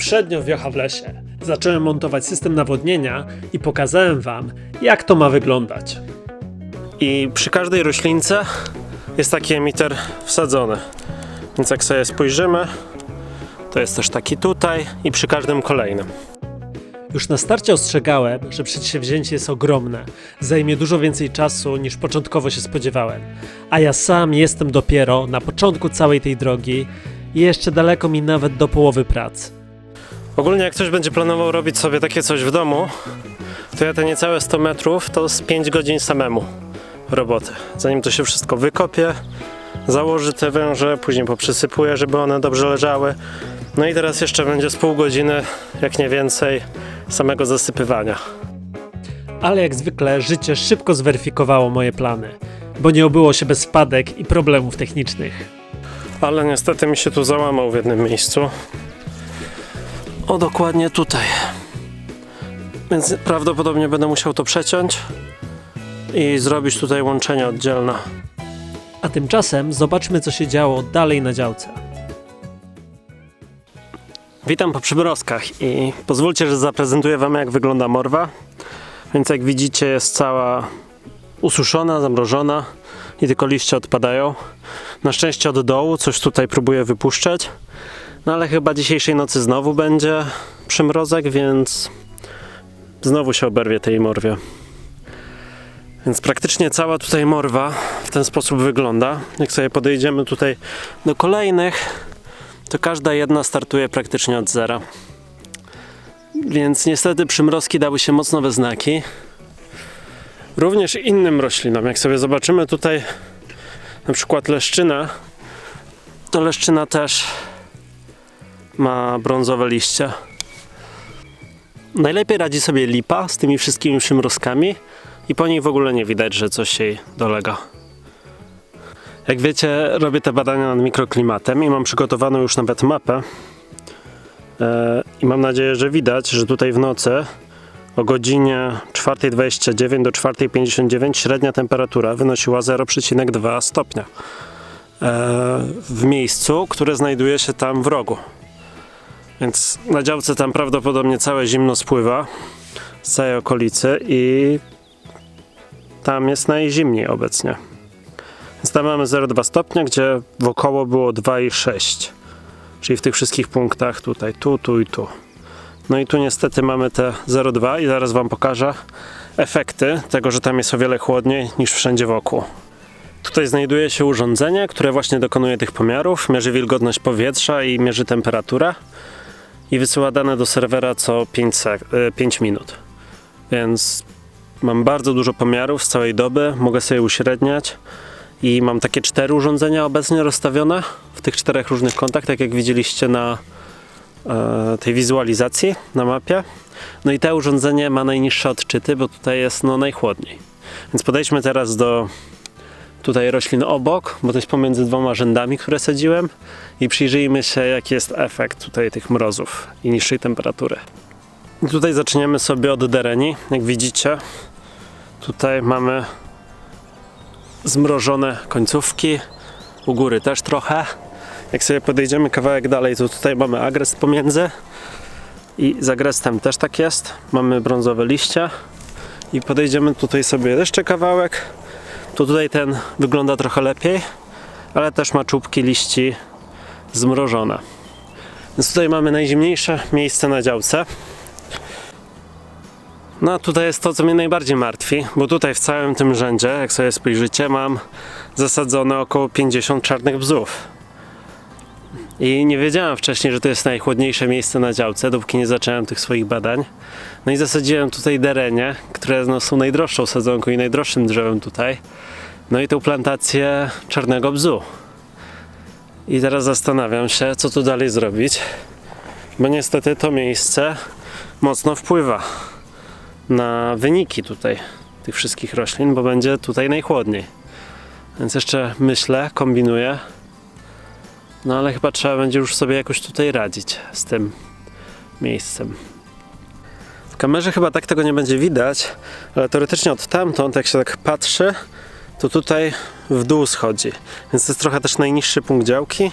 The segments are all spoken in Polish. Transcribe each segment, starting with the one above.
Poprzednio wiocha w lesie. Zacząłem montować system nawodnienia i pokazałem Wam, jak to ma wyglądać. I przy każdej roślince jest taki emiter wsadzony. Więc jak sobie spojrzymy, to jest też taki tutaj i przy każdym kolejnym. Już na starcie ostrzegałem, że przedsięwzięcie jest ogromne. Zajmie dużo więcej czasu niż początkowo się spodziewałem. A ja sam jestem dopiero na początku całej tej drogi i jeszcze daleko mi nawet do połowy pracy. Ogólnie jak ktoś będzie planował robić sobie takie coś w domu, to ja te niecałe 100 metrów to z 5 godzin samemu roboty. Zanim to się wszystko wykopie, założy te węże, później poprzysypuje, żeby one dobrze leżały. No i teraz jeszcze będzie z pół godziny, jak nie więcej, samego zasypywania. Ale jak zwykle życie szybko zweryfikowało moje plany, bo nie obyło się bez wpadek i problemów technicznych. Ale niestety mi się tu załamał w jednym miejscu. O, dokładnie tutaj. Więc prawdopodobnie będę musiał to przeciąć i zrobić tutaj łączenie oddzielne. A tymczasem zobaczmy, co się działo dalej na działce. Witam po przymrozkach i pozwólcie, że zaprezentuję Wam jak wygląda morwa. Więc jak widzicie jest cała ususzona, zamrożona i tylko liście odpadają. Na szczęście od dołu coś tutaj próbuję wypuszczać. No ale chyba dzisiejszej nocy znowu będzie przymrozek, więc znowu się oberwie tej morwie. Więc praktycznie cała tutaj morwa w ten sposób wygląda. Jak sobie podejdziemy tutaj do kolejnych, to każda jedna startuje praktycznie od zera. Więc niestety przymrozki dały się mocno we znaki. Również innym roślinom. Jak sobie zobaczymy tutaj na przykład leszczynę, to leszczyna też ma brązowe liście. Najlepiej radzi sobie lipa z tymi wszystkimi przymrozkami i po niej w ogóle nie widać, że coś jej dolega. Jak wiecie, robię te badania nad mikroklimatem i mam przygotowaną już nawet mapę. E, I mam nadzieję, że widać, że tutaj w nocy o godzinie 4.29 do 4.59 średnia temperatura wynosiła 0,2 stopnia. E, w miejscu, które znajduje się tam w rogu. Więc na działce tam prawdopodobnie całe zimno spływa z całej okolicy i tam jest najzimniej obecnie. Więc tam mamy 0,2 stopnia, gdzie wokoło było 2,6. Czyli w tych wszystkich punktach tutaj, tu, tu i tu. No i tu niestety mamy te 0,2 i zaraz Wam pokażę efekty tego, że tam jest o wiele chłodniej niż wszędzie wokół. Tutaj znajduje się urządzenie, które właśnie dokonuje tych pomiarów, mierzy wilgotność powietrza i mierzy temperaturę i wysyła dane do serwera co 5, sek- e, 5 minut. Więc mam bardzo dużo pomiarów z całej doby, mogę sobie uśredniać i mam takie cztery urządzenia obecnie rozstawione w tych czterech różnych kątach, tak jak widzieliście na e, tej wizualizacji na mapie. No i to urządzenie ma najniższe odczyty, bo tutaj jest no najchłodniej. Więc podejdźmy teraz do tutaj roślin obok, bo to jest pomiędzy dwoma rzędami, które sadziłem i przyjrzyjmy się jaki jest efekt tutaj tych mrozów i niższej temperatury. I tutaj zaczniemy sobie od dereni. Jak widzicie, tutaj mamy zmrożone końcówki, u góry też trochę. Jak sobie podejdziemy kawałek dalej, to tutaj mamy agrest pomiędzy i z agrestem też tak jest. Mamy brązowe liście i podejdziemy tutaj sobie jeszcze kawałek. To tutaj ten wygląda trochę lepiej, ale też ma czubki liści zmrożone. Więc tutaj mamy najzimniejsze miejsce na działce. No a tutaj jest to, co mnie najbardziej martwi, bo tutaj w całym tym rzędzie, jak sobie spojrzycie, mam zasadzone około 50 czarnych bzów. I nie wiedziałem wcześniej, że to jest najchłodniejsze miejsce na działce, dopóki nie zacząłem tych swoich badań. No i zasadziłem tutaj derenie, które no, są najdroższą sadzonką i najdroższym drzewem tutaj. No i tą plantację czarnego bzu. I teraz zastanawiam się, co tu dalej zrobić, bo niestety to miejsce mocno wpływa na wyniki tutaj tych wszystkich roślin, bo będzie tutaj najchłodniej. Więc jeszcze myślę, kombinuję. No ale chyba trzeba będzie już sobie jakoś tutaj radzić z tym miejscem. W kamerze chyba tak tego nie będzie widać, ale teoretycznie od tamtąd, jak się tak patrzy, to tutaj w dół schodzi. Więc to jest trochę też najniższy punkt działki.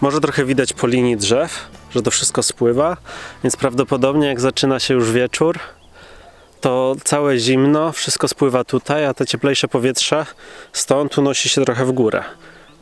Może trochę widać po linii drzew, że to wszystko spływa. Więc prawdopodobnie jak zaczyna się już wieczór, to całe zimno, wszystko spływa tutaj, a te cieplejsze powietrze stąd unosi się trochę w górę.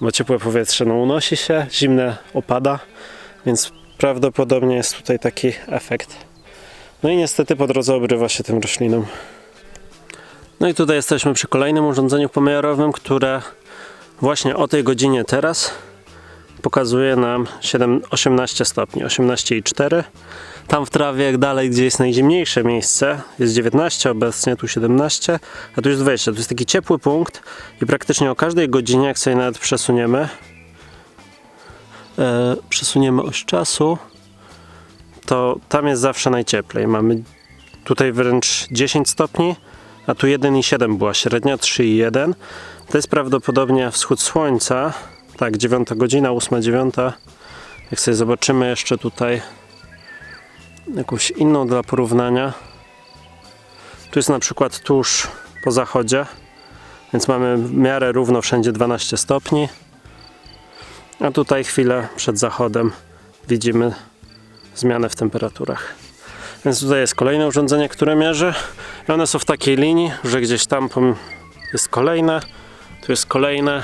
Bo ciepłe powietrze no, unosi się, zimne opada, więc prawdopodobnie jest tutaj taki efekt. No i niestety po drodze obrywa się tym roślinom. No i tutaj jesteśmy przy kolejnym urządzeniu pomiarowym, które właśnie o tej godzinie teraz pokazuje nam 7, 18 stopni, 18,4. Tam w trawie, jak dalej, gdzie jest najzimniejsze miejsce, jest 19 obecnie, tu 17, a tu jest 20. To jest taki ciepły punkt i praktycznie o każdej godzinie, jak sobie nawet przesuniemy, e, przesuniemy oś czasu, to tam jest zawsze najcieplej. Mamy tutaj wręcz 10 stopni, a tu 1,7 była średnia, 3,1. To jest prawdopodobnie wschód słońca, tak, 9 godzina, 8, 9. Jak sobie zobaczymy jeszcze tutaj jakąś inną dla porównania. Tu jest na przykład tuż po zachodzie, więc mamy w miarę równo wszędzie 12 stopni. A tutaj chwilę przed zachodem widzimy zmianę w temperaturach. Więc tutaj jest kolejne urządzenie, które mierzy. I one są w takiej linii, że gdzieś tam jest kolejne, tu jest kolejne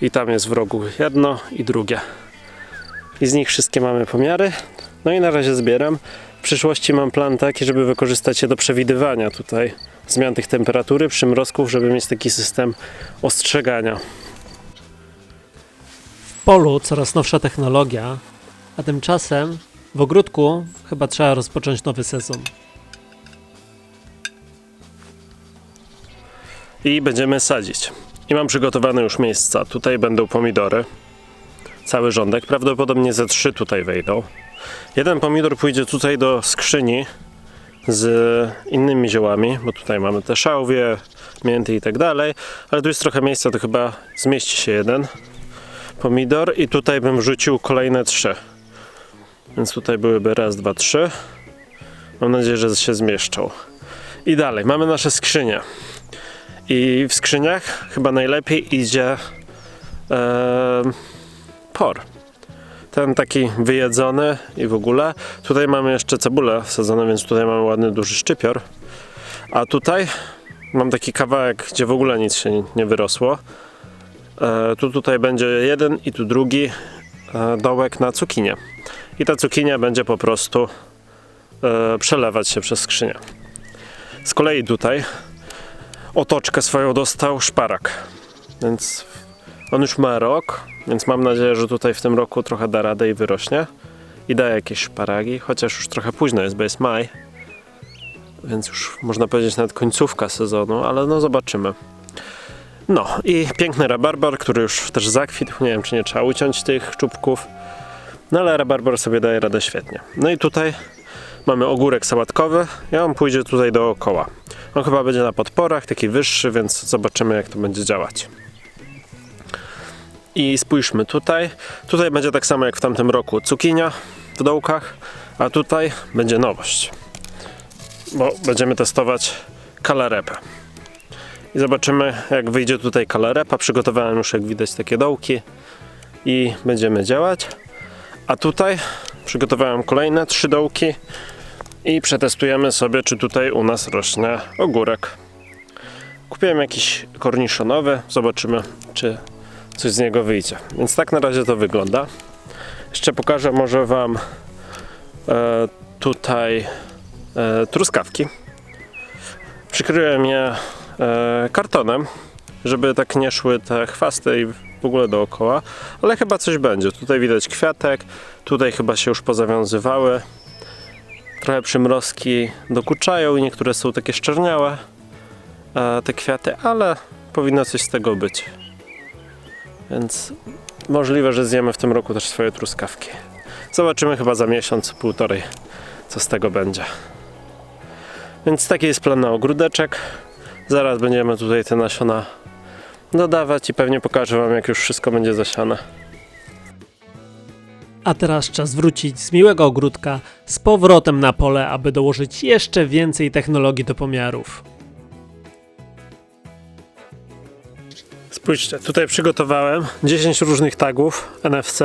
i tam jest w rogu jedno i drugie. I z nich wszystkie mamy pomiary. No i na razie zbieram. W przyszłości mam plan taki, żeby wykorzystać je do przewidywania tutaj zmian tych temperatury, przymrozków, żeby mieć taki system ostrzegania. W polu coraz nowsza technologia, a tymczasem w ogródku chyba trzeba rozpocząć nowy sezon. i będziemy sadzić. I mam przygotowane już miejsca. Tutaj będą pomidory. Cały rządek. Prawdopodobnie ze trzy tutaj wejdą. Jeden pomidor pójdzie tutaj do skrzyni z innymi ziołami, bo tutaj mamy te szałwie, mięty i tak dalej. Ale tu jest trochę miejsca, to chyba zmieści się jeden pomidor i tutaj bym wrzucił kolejne trzy. Więc tutaj byłyby raz, dwa, trzy. Mam nadzieję, że się zmieszczą. I dalej, mamy nasze skrzynie. I w skrzyniach chyba najlepiej idzie por. Ten taki wyjedzony i w ogóle. Tutaj mamy jeszcze cebulę wsadzone, więc tutaj mamy ładny duży szczypior. A tutaj mam taki kawałek, gdzie w ogóle nic się nie wyrosło. E, tu tutaj będzie jeden i tu drugi e, dołek na cukinię. I ta cukinia będzie po prostu e, przelewać się przez skrzynię. Z kolei tutaj otoczkę swoją dostał szparak. Więc on już ma rok, więc mam nadzieję, że tutaj w tym roku trochę da radę i wyrośnie. I da jakieś szparagi, chociaż już trochę późno jest, bo jest maj. Więc już można powiedzieć nawet końcówka sezonu, ale no zobaczymy. No i piękny rabarbar, który już też zakwitł. Nie wiem, czy nie trzeba uciąć tych czubków. No ale rabarbar sobie daje radę świetnie. No i tutaj mamy ogórek sałatkowy i on pójdzie tutaj dookoła. On chyba będzie na podporach, taki wyższy, więc zobaczymy jak to będzie działać. I spójrzmy tutaj. Tutaj będzie tak samo jak w tamtym roku cukinia w dołkach, a tutaj będzie nowość. Bo będziemy testować kalarepę. I zobaczymy jak wyjdzie tutaj kalarepa. Przygotowałem już jak widać takie dołki i będziemy działać. A tutaj przygotowałem kolejne trzy dołki i przetestujemy sobie, czy tutaj u nas rośnie ogórek. Kupiłem jakiś korniszonowy, zobaczymy, czy coś z niego wyjdzie. Więc tak na razie to wygląda. Jeszcze pokażę może Wam e, tutaj e, truskawki. Przykryłem je e, kartonem, żeby tak nie szły te chwasty i w ogóle dookoła, ale chyba coś będzie. Tutaj widać kwiatek, tutaj chyba się już pozawiązywały. Trochę przymrozki dokuczają i niektóre są takie szczerniałe e, te kwiaty, ale powinno coś z tego być. Więc możliwe, że zjemy w tym roku też swoje truskawki. Zobaczymy chyba za miesiąc, półtorej, co z tego będzie. Więc taki jest plan na ogródeczek. Zaraz będziemy tutaj te nasiona dodawać i pewnie pokażę Wam, jak już wszystko będzie zasiane. A teraz czas wrócić z miłego ogródka z powrotem na pole, aby dołożyć jeszcze więcej technologii do pomiarów. Spójrzcie, tutaj przygotowałem 10 różnych tagów NFC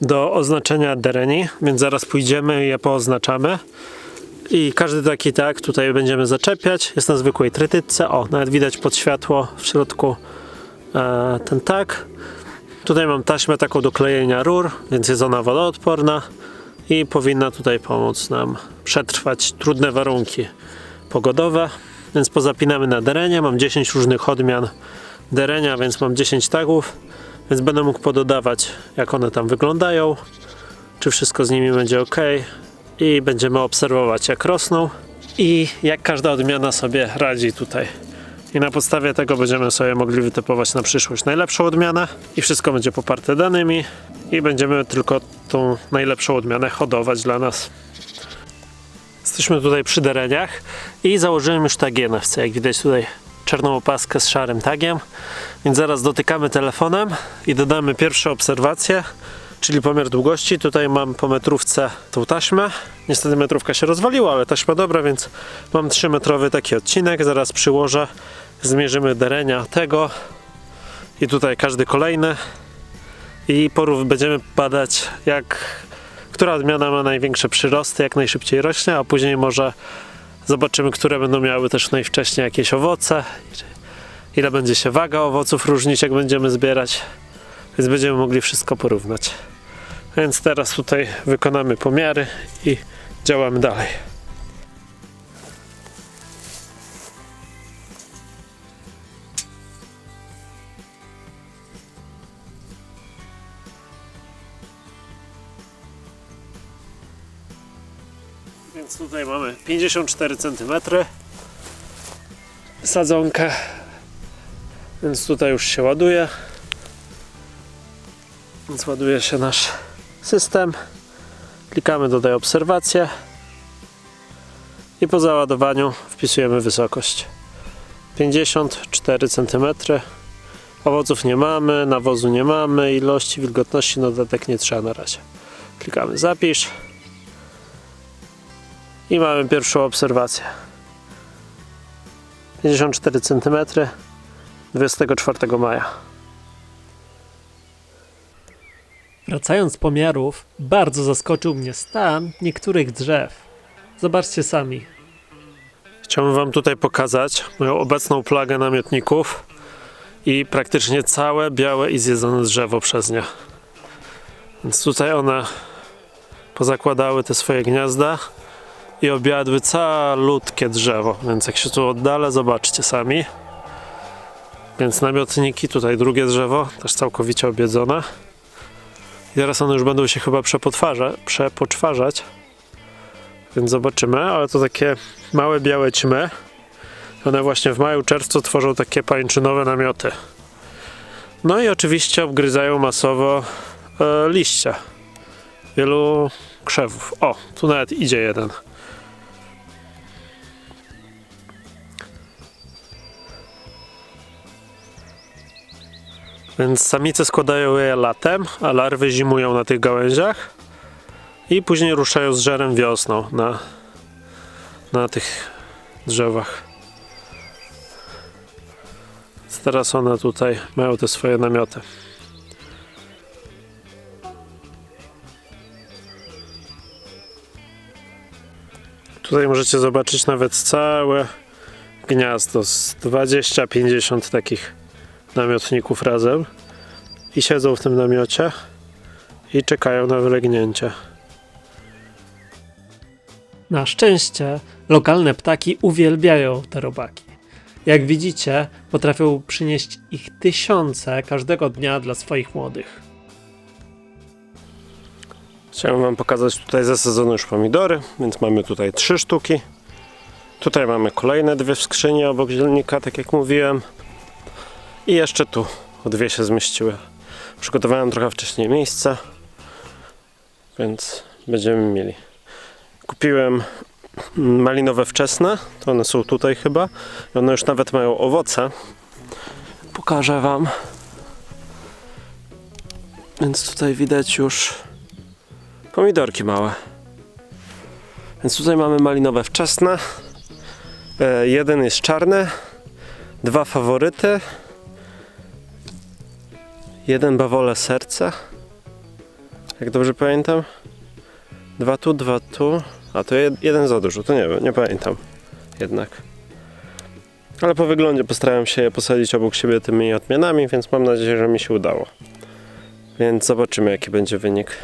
do oznaczenia dereni, więc zaraz pójdziemy i je pooznaczamy. I każdy taki tag tutaj będziemy zaczepiać. Jest na zwykłej trytytce. O, nawet widać pod światło w środku e, ten tag. Tutaj mam taśmę taką do klejenia rur, więc jest ona wodoodporna i powinna tutaj pomóc nam przetrwać trudne warunki pogodowe. Więc pozapinamy na derenie. Mam 10 różnych odmian derenia, więc mam 10 tagów, więc będę mógł pododawać jak one tam wyglądają, czy wszystko z nimi będzie ok i będziemy obserwować jak rosną i jak każda odmiana sobie radzi tutaj. I na podstawie tego będziemy sobie mogli wytypować na przyszłość najlepszą odmianę i wszystko będzie poparte danymi i będziemy tylko tą najlepszą odmianę hodować dla nas. Jesteśmy tutaj przy dereniach i założyłem już tagi NFC, jak widać tutaj czarną opaskę z szarym tagiem, więc zaraz dotykamy telefonem i dodamy pierwsze obserwacje, czyli pomiar długości. Tutaj mam po metrówce tą taśmę. Niestety metrówka się rozwaliła, ale taśma dobra, więc mam 3 metrowy taki odcinek. Zaraz przyłożę, zmierzymy derenia tego i tutaj każdy kolejny i porów będziemy badać jak która odmiana ma największe przyrosty, jak najszybciej rośnie, a później może zobaczymy, które będą miały też najwcześniej jakieś owoce, ile będzie się waga owoców różnić, jak będziemy zbierać, więc będziemy mogli wszystko porównać. Więc teraz tutaj wykonamy pomiary i działamy dalej. Tutaj mamy 54 cm sadzonkę. Więc tutaj już się ładuje. Więc ładuje się nasz system. Klikamy dodaj obserwację. I po załadowaniu wpisujemy wysokość. 54 cm. Owoców nie mamy, nawozu nie mamy, ilości wilgotności na dodatek nie trzeba na razie. Klikamy zapisz. I mamy pierwszą obserwację. 54 cm 24 maja. Wracając z pomiarów, bardzo zaskoczył mnie stan niektórych drzew. Zobaczcie sami. Chciałbym Wam tutaj pokazać moją obecną plagę namiotników i praktycznie całe białe i zjedzone drzewo przez nie. Więc tutaj one pozakładały te swoje gniazda i objadły calutkie drzewo. Więc jak się tu oddalę, zobaczcie sami. Więc namiotniki, tutaj drugie drzewo, też całkowicie objedzone. I teraz one już będą się chyba przepoczwarzać. Więc zobaczymy, ale to takie małe białe ćmy. One właśnie w maju, czerwcu tworzą takie pańczynowe namioty. No i oczywiście obgryzają masowo e, liście wielu krzewów. O, tu nawet idzie jeden. Więc samice składają je latem, a larwy zimują na tych gałęziach i później ruszają z żerem wiosną na, na tych drzewach. Teraz one tutaj mają te swoje namioty. Tutaj możecie zobaczyć nawet całe gniazdo z 20-50 takich namiotników razem i siedzą w tym namiocie i czekają na wylegnięcie. Na szczęście lokalne ptaki uwielbiają te robaki. Jak widzicie, potrafią przynieść ich tysiące każdego dnia dla swoich młodych. Chciałem Wam pokazać tutaj zasadzone już pomidory, więc mamy tutaj trzy sztuki. Tutaj mamy kolejne dwie w skrzyni obok zielnika, tak jak mówiłem. I jeszcze tu dwie się zmieściły. Przygotowałem trochę wcześniej miejsce, więc będziemy mieli. Kupiłem malinowe wczesne, to one są tutaj chyba. I one już nawet mają owoce. Pokażę Wam. Więc tutaj widać już pomidorki małe. Więc tutaj mamy malinowe wczesne. E, jeden jest czarny, dwa faworyty jeden bawole serce. Jak dobrze pamiętam. Dwa tu, dwa tu. A to jed, jeden za dużo, to nie wiem, nie pamiętam. Jednak. Ale po wyglądzie postarałem się je posadzić obok siebie tymi odmianami, więc mam nadzieję, że mi się udało. Więc zobaczymy jaki będzie wynik.